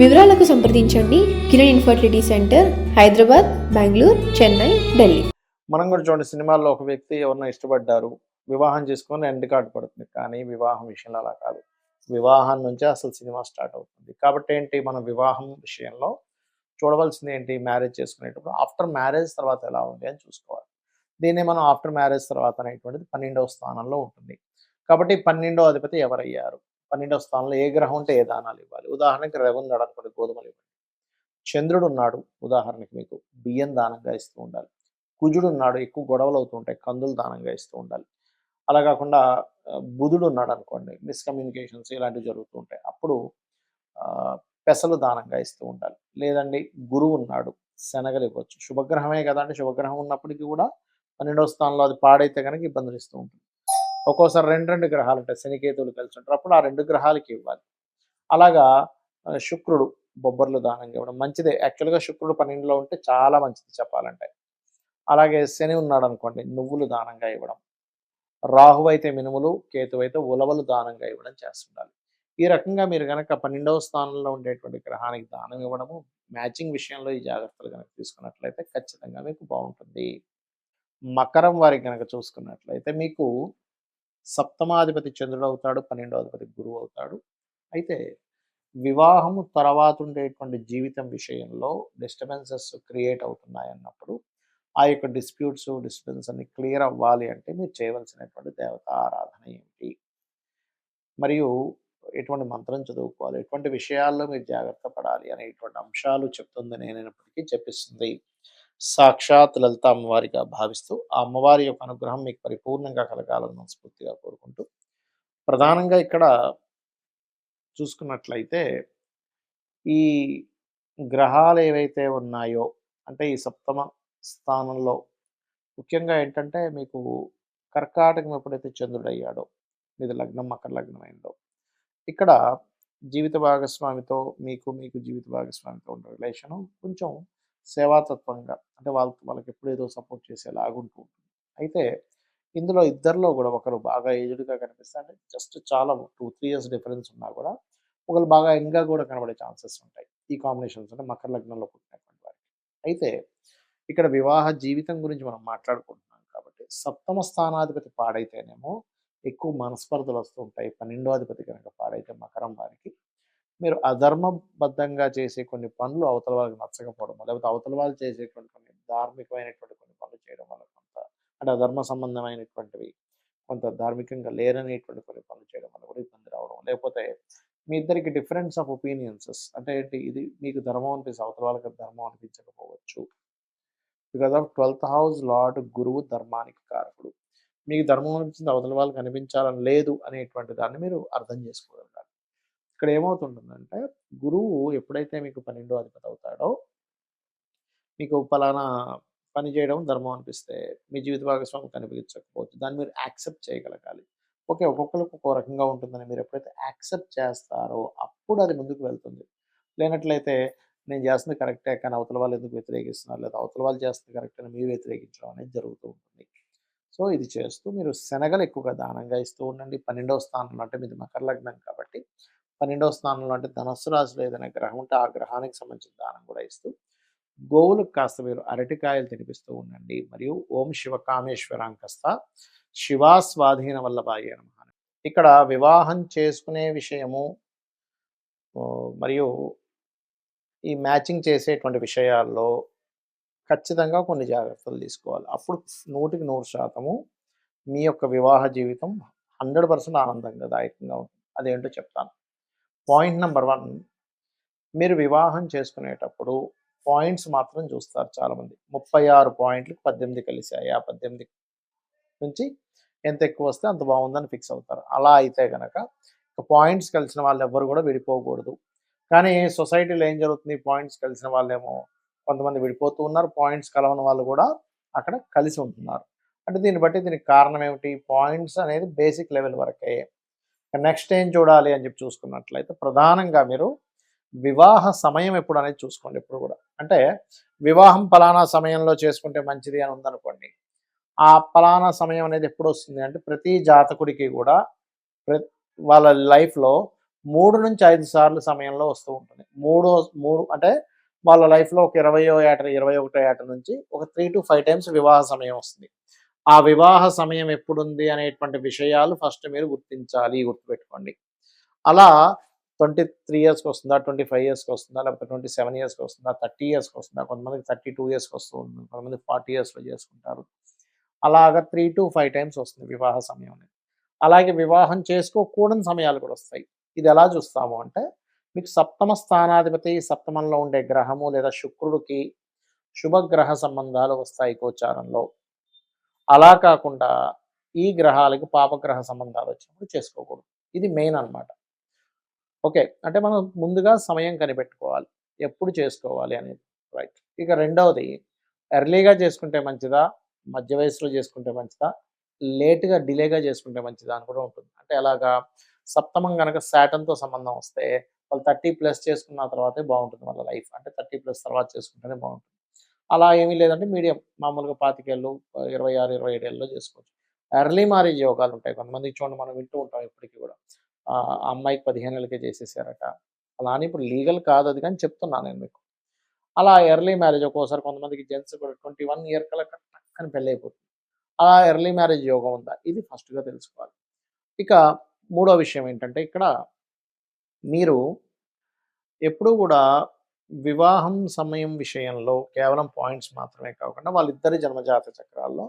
వివరాలకు సంప్రదించండి Kiran infertility centre Hyderabad Bengaluru Chennai Delhi. మనం కూడా చూడండి సినిమాల్లో ఒక వ్యక్తి ఎవరినో ఇష్టపడ్డారు వివాహం చేసుకొని ఎండ్ కార్డు పడుతుంది. కానీ వివాహం విషయంలో అలా కాదు. వివాహం నుంచే అసలు సినిమా స్టార్ట్ అవుతుంది. కాబట్టి ఏంటి మనం వివాహం విషయంలో చూడవలసింది ఏంటి మ్యారేజ్ చేసుకునేటప్పుడు ఆఫ్టర్ మ్యారేజ్ తర్వాత ఎలా ఉంది అని చూసుకోవాలి. దీన్ని మనం ఆఫ్టర్ మ్యారేజ్ తర్వాత అనేటువంటిది పన్నెండవ స్థానంలో ఉంటుంది. కాబట్టి పన్నెండో అధిపతి ఎవరయ్యారు? పన్నెండవ స్థానంలో ఏ గ్రహం ఉంటే ఏ దానాలు ఇవ్వాలి. ఉదాహరణకి రవి ఉన్నాడు అనుకోండి గోధుమలు ఇవ్వండి. చంద్రుడు ఉన్నాడు ఉదాహరణకి మీకు బియ్యం దానంగా ఇస్తూ ఉండాలి. కుజుడు ఉన్నాడు ఎక్కువ గొడవలు అవుతుంటాయి కందులు దానంగా ఇస్తూ ఉండాలి. అలా కాకుండా బుధుడు ఉన్నాడు అనుకోండి మిస్కమ్యూనికేషన్స్ ఇలాంటివి జరుగుతూ ఉంటాయి. అప్పుడు ఆ, పెసలు దానంగా ఇస్తూ ఉండాలి. లేదండి గురువు ఉన్నాడు శనగలు ఇవ్వచ్చు. శుభగ్రహమే కదా అంటే శుభగ్రహం ఉన్నప్పటికీ కూడా పన్నెండవ స్థానంలో అది పాడైతే కనుక ఇబ్బందులు ఇస్తూ ఉంటుంది ఒక్కోసారి రెండు రెండు గ్రహాలు ఉంటాయి. శనికేతువులు కలిసి ఉంటారు. అప్పుడు ఆ రెండు గ్రహాలకి ఇవ్వాలి. అలాగా శుక్రుడు బొబ్బర్లు దానంగా ఇవ్వడం మంచిదే. యాక్చువల్గా శుక్రుడు పన్నెండులో ఉంటే చాలా మంచిది చెప్పాలంటే. అలాగే శని ఉన్నాడు అనుకోండి నువ్వులు దానంగా ఇవ్వడం. రాహు అయితే మినుములు కేతు అయితే ఉలవలు దానంగా ఇవ్వడం చేస్తుండాలి. ఈ రకంగా మీరు కనుక పన్నెండవ స్థానంలో ఉండేటువంటి గ్రహానికి దానం ఇవ్వడము మ్యాచింగ్ విషయంలో ఈ జాగ్రత్తలు కనుక తీసుకున్నట్లయితే ఖచ్చితంగా మీకు బాగుంటుంది. మకరం వారికి కనుక చూసుకున్నట్లయితే మీకు సప్తమాధిపతి చంద్రుడు అవుతాడు పన్నెండో అధిపతి గురువు అవుతాడు. అయితే వివాహము తర్వాత ఉండేటువంటి జీవితం విషయంలో డిస్టర్బెన్సెస్ క్రియేట్ అవుతున్నాయి అన్నప్పుడు ఆ యొక్క డిస్ప్యూట్స్ డిస్టర్బెన్స్ అన్ని క్లియర్ అవ్వాలి అంటే మీరు చేయవలసినటువంటి దేవత ఆరాధన ఏమిటి? మరియు ఎటువంటి మంత్రం చదువుకోవాలి? ఎటువంటి విషయాల్లో మీరు జాగ్రత్త పడాలి? అనేటువంటి అంశాలు చెప్తుంది నేనైనప్పటికీ చెప్పిస్తుంది. సాక్షాత్ లలిత అమ్మవారిగా భావిస్తూ ఆ అమ్మవారి యొక్క అనుగ్రహం మీకు పరిపూర్ణంగా కలగాలని మనస్ఫూర్తిగా కోరుకుంటూ ప్రధానంగా ఇక్కడ చూసుకున్నట్లయితే ఈ గ్రహాలు ఏవైతే ఉన్నాయో అంటే ఈ సప్తమ స్థానంలో ముఖ్యంగా ఏంటంటే మీకు కర్కాటకం ఎప్పుడైతే చంద్రుడు అయ్యాడో లగ్నం మకర లగ్నం అయిందో ఇక్కడ జీవిత భాగస్వామితో మీకు మీకు జీవిత భాగస్వామితో ఉన్న రిలేషను కొంచెం సేవాతత్వంగా అంటే వాళ్ళ వాళ్ళకి ఎప్పుడు ఏదో సపోర్ట్ చేసేలాగా ఉంటూ ఉంటుంది. అయితే ఇందులో ఇద్దరిలో కూడా ఒకరు బాగా ఏజ్డ్గా కనిపిస్తే అంటే జస్ట్ చాలా టూ త్రీ ఇయర్స్ డిఫరెన్స్ ఉన్నా కూడా ఒకరు బాగా యంగ్గా కూడా కనబడే ఛాన్సెస్ ఉంటాయి. ఈ కాంబినేషన్స్ అంటే మకర లగ్నంలో పుట్టినటువంటి వారికి. అయితే ఇక్కడ వివాహ జీవితం గురించి మనం మాట్లాడుకుంటున్నాం కాబట్టి సప్తమ స్థానాధిపతి పాడైతేనేమో ఎక్కువ మనస్పర్ధలు వస్తూ ఉంటాయి. పన్నెండో అధిపతి కనుక పాడైతే మకరం వారికి మీరు అధర్మబద్ధంగా చేసే కొన్ని పనులు అవతల వాళ్ళకి నచ్చకపోవడం లేకపోతే అవతల వాళ్ళు చేసేటువంటి కొన్ని ధార్మికమైనటువంటి కొన్ని పనులు చేయడం వల్ల కొంత అంటే అధర్మ సంబంధమైనటువంటివి కొంత ధార్మికంగా లేరనేటువంటి కొన్ని పనులు చేయడం వల్ల కూడా ఇబ్బంది రావడం లేకపోతే మీ ఇద్దరికి డిఫరెన్స్ ఆఫ్ ఒపీనియన్సెస్ అంటే ఏంటి? ఇది మీకు ధర్మం అనిపిస్తే అవతల వాళ్ళకి ధర్మం అనిపించకపోవచ్చు. Because of twelfth house lord గురువు ధర్మానికి కారకుడు. మీకు ధర్మం అనిపించింది అవతల వాళ్ళకి అనిపించాలని లేదు అనేటువంటి దాన్ని మీరు అర్థం చేసుకోగలరు. ఇక్కడ ఏమవుతుంటుందంటే గురువు ఎప్పుడైతే మీకు పన్నెండో అధిపతి అవుతాడో మీకు ఫలానా పని చేయడం ధర్మం అనిపిస్తే మీ జీవిత భాగస్వామి కనిపించకపోవచ్చు దాన్ని మీరు యాక్సెప్ట్ చేయగలగాలి. ఓకే ఒక్కొక్కరికి ఒక్కో రకంగా ఉంటుందని మీరు ఎప్పుడైతే యాక్సెప్ట్ చేస్తారో అప్పుడు అది ముందుకు వెళ్తుంది. లేనట్లయితే నేను చేస్తుంది కరెక్టే కానీ అవతల వాళ్ళు ఎందుకు వ్యతిరేకిస్తున్నారు? లేదా అవతల వాళ్ళు చేస్తుంది కరెక్ట్ అని మీరు వ్యతిరేకించడం అనేది జరుగుతూ ఉంటుంది. సో ఇది చేస్తూ మీరు శనగలు ఎక్కువగా దానంగా ఇస్తూ ఉండండి. పన్నెండవ స్థానంలో అంటే మీది మకర లగ్నం కాబట్టి. పన్నెండవ స్థానంలో అంటే ధనస్సు రాశిలో ఏదైనా గ్రహం ఉంటే ఆ గ్రహానికి సంబంధించిన దానం కూడా ఇస్తూ గోవులకు కాస్త మీరు అరటికాయలు తినిపిస్తూ ఉండండి. మరియు ఓం శివ కామేశ్వరాంకస్త శివా స్వాధీన వల్లభాయ నమః ఇక్కడ వివాహం చేసుకునే విషయము మరియు ఈ మ్యాచింగ్ చేసేటువంటి విషయాల్లో ఖచ్చితంగా కొన్ని జాగ్రత్తలు తీసుకోవాలి. అప్పుడు నూటికి నూరు శాతము మీ యొక్క వివాహ జీవితం హండ్రెడ్ పర్సెంట్ ఆనందంగా దాయకంగా ఉంటుంది. అదేంటో చెప్తాను. పాయింట్ నెంబర్ వన్ మీరు వివాహం చేసుకునేటప్పుడు పాయింట్స్ మాత్రం చూస్తారు చాలామంది. ముప్పై ఆరు పాయింట్లకు పద్దెనిమిది కలిసాయి ఆ పద్దెనిమిది నుంచి ఎంత ఎక్కువ వస్తే అంత బాగుందని ఫిక్స్ అవుతారు. అలా అయితే కనుక పాయింట్స్ కలిసిన వాళ్ళు ఎవ్వరు కూడా విడిపోకూడదు. కానీ సొసైటీలో ఏం జరుగుతుంది? పాయింట్స్ కలిసిన వాళ్ళేమో కొంతమంది విడిపోతూ ఉన్నారు. పాయింట్స్ కలవని వాళ్ళు కూడా అక్కడ కలిసి ఉంటున్నారు. అంటే దీన్ని బట్టి దీనికి కారణం ఏమిటి? పాయింట్స్ అనేది బేసిక్ లెవెల్ వరకే. నెక్స్ట్ ఏం చూడాలి అని చెప్పి చూసుకున్నట్లయితే ప్రధానంగా మీరు వివాహ సమయం ఎప్పుడు అనేది చూసుకోండి ఎప్పుడు కూడా. అంటే వివాహం ఫలానా సమయంలో చేసుకుంటే మంచిది అని ఉందనుకోండి. ఆ ఫలానా సమయం అనేది ఎప్పుడు వస్తుంది అంటే ప్రతి జాతకుడికి కూడా వాళ్ళ లైఫ్లో మూడు నుంచి ఐదు సార్లు సమయంలో వస్తూ ఉంటుంది. మూడు మూడు అంటే వాళ్ళ లైఫ్లో ఒక ఇరవయో ఏట ఇరవై ఒకటో ఏట నుంచి ఒక త్రీ టు ఫైవ్ టైమ్స్ వివాహ సమయం వస్తుంది. ఆ వివాహ సమయం ఎప్పుడుంది అనేటువంటి విషయాలు ఫస్ట్ మీరు గుర్తించాలి గుర్తుపెట్టుకోండి. అలా ట్వంటీ త్రీ ఇయర్స్కి వస్తుందా ట్వంటీ ఫైవ్ ఇయర్స్కి వస్తుందా లేకపోతే ట్వంటీ సెవెన్ ఇయర్స్కి వస్తుందా థర్టీ ఇయర్స్కి వస్తుందా కొంతమందికి థర్టీ టూ ఇయర్స్కి వస్తుంది కొంతమంది ఫార్టీ ఇయర్స్లో చేసుకుంటారు. అలాగా త్రీ టు ఫైవ్ టైమ్స్ వస్తుంది వివాహ సమయం అనేది. అలాగే వివాహం చేసుకోకూడని సమయాలు కూడా వస్తాయి. ఇది ఎలా చూస్తాము అంటే మీకు సప్తమ స్థానాధిపతి సప్తమంలో ఉండే గ్రహము లేదా శుక్రుడికి శుభగ్రహ సంబంధాలు వస్తాయి గోచారంలో. అలా కాకుండా ఈ గ్రహాలకి పాపగ్రహ సంబంధాలు వచ్చినప్పుడు చేసుకోకూడదు. ఇది మెయిన్ అన్నమాట. ఓకే. అంటే మనం ముందుగా సమయం కనిపెట్టుకోవాలి. ఎప్పుడు చేసుకోవాలి అనేది. రైట్. ఇక రెండవది ఎర్లీగా చేసుకుంటే మంచిదా? మధ్య వయసులో చేసుకుంటే మంచిదా? లేట్గా డిలేగా చేసుకుంటే మంచిదా అని కూడా ఉంటుంది. అంటే ఎలాగా? సప్తమం కనుక శాటన్తో సంబంధం వస్తే వాళ్ళు థర్టీ ప్లస్ చేసుకున్న తర్వాతే బాగుంటుంది వాళ్ళ లైఫ్. అంటే థర్టీ ప్లస్ తర్వాత చేసుకుంటేనే బాగుంటుంది. అలా ఏమీ లేదంటే మీడియం మామూలుగా పాతికేళ్ళు ఇరవై ఆరు ఇరవై ఏడు ఏళ్ళలో చేసుకోవచ్చు. ఎర్లీ మ్యారేజ్ యోగాలు ఉంటాయి కొంతమంది చూడండి మనం వింటూ ఉంటాం ఇప్పటికీ కూడా. అమ్మాయికి పదిహేను ఏళ్ళకే చేసేసారట. అలా అని ఇప్పుడు లీగల్ కాదు అది కానీ చెప్తున్నాను నేను మీకు. అలా ఎర్లీ మ్యారేజ్ ఒక్కోసారి కొంతమందికి జెంట్స్ కూడా ట్వంటీ వన్ ఇయర్ కల టక్కని పెళ్ళి అయిపోతుంది. అలా ఎర్లీ మ్యారేజ్ యోగం ఉందా? ఇది ఫస్ట్గా తెలుసుకోవాలి. ఇక మూడో విషయం ఏంటంటే ఇక్కడ మీరు ఎప్పుడూ కూడా వివాహం సమయం విషయంలో కేవలం పాయింట్స్ మాత్రమే కాకుండా వాళ్ళిద్దరి జన్మజాత చక్రాల్లో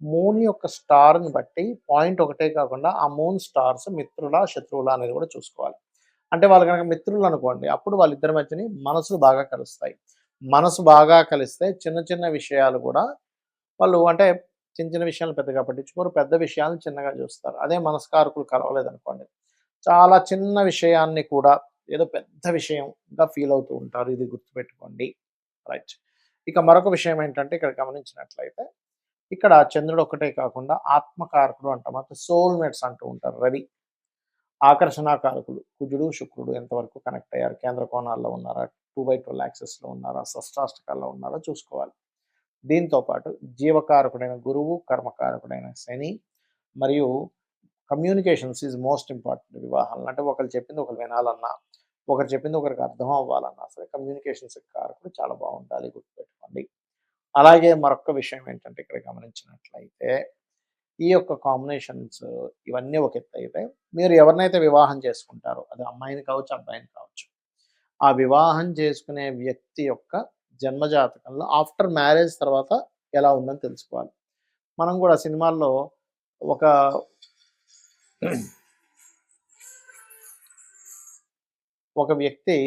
మూన్ యొక్క స్టార్ని బట్టి పాయింట్ ఒకటే కాకుండా ఆ మూన్ స్టార్స్ మిత్రుల శత్రువుల అనేది కూడా చూసుకోవాలి. అంటే వాళ్ళు కనుక మిత్రులు అనుకోండి అప్పుడు వాళ్ళిద్దరి మధ్యని మనసులు బాగా కలుస్తాయి. మనసు బాగా కలిస్తే చిన్న చిన్న విషయాలు కూడా వాళ్ళు అంటే చిన్న చిన్న విషయాలు పెద్దగా పట్టించుకోరు పెద్ద విషయాలను చిన్నగా చూస్తారు. అదే మనస్కారకులు కలవలేదు అనుకోండి చాలా చిన్న విషయాన్ని కూడా ఏదో పెద్ద విషయంగా ఫీల్ అవుతూ ఉంటారు. ఇది గుర్తుపెట్టుకోండి. రైట్. ఇక మరొక విషయం ఏంటంటే ఇక్కడ గమనించినట్లయితే ఇక్కడ చంద్రుడు ఒకటే కాకుండా ఆత్మకారకుడు అంటాం అంటే సోల్మేట్స్ అంటూ ఉంటారు రవి. ఆకర్షణాకారకులు కుజుడు శుక్రుడు ఎంతవరకు కనెక్ట్ అయ్యారు? కేంద్ర కోణాల్లో ఉన్నారా? టూ బై ట్వెల్వ్ యాక్సెస్లో ఉన్నారా? షష్టాష్టకాల్లో ఉన్నారా? చూసుకోవాలి. దీంతో పాటు జీవకారకుడైన గురువు కర్మకారకుడైన శని మరియు కమ్యూనికేషన్స్ ఈజ్ మోస్ట్ ఇంపార్టెంట్ వివాహాలను. అంటే ఒకరు చెప్పింది ఒకరు వినాలన్నా ఒకరు చెప్పింది ఒకరికి అర్థం అవ్వాలన్నా సరే కమ్యూనికేషన్స్ కూడా చాలా బాగుండాలి గుర్తుపెట్టుకోండి. అలాగే మరొక విషయం ఏంటంటే ఇక్కడ గమనించినట్లయితే ఈ యొక్క కాంబినేషన్స్ ఇవన్నీ ఒక ఎత్తు అయితే మీరు ఎవరినైతే వివాహం చేసుకుంటారో అది అమ్మాయిని కావచ్చు అబ్బాయిని కావచ్చు ఆ వివాహం చేసుకునే వ్యక్తి యొక్క జన్మజాతకంలో ఆఫ్టర్ మ్యారేజ్ తర్వాత ఎలా ఉందని తెలుసుకోవాలి. మనం కూడా సినిమాల్లో ఒక ఒక వ్యక్తి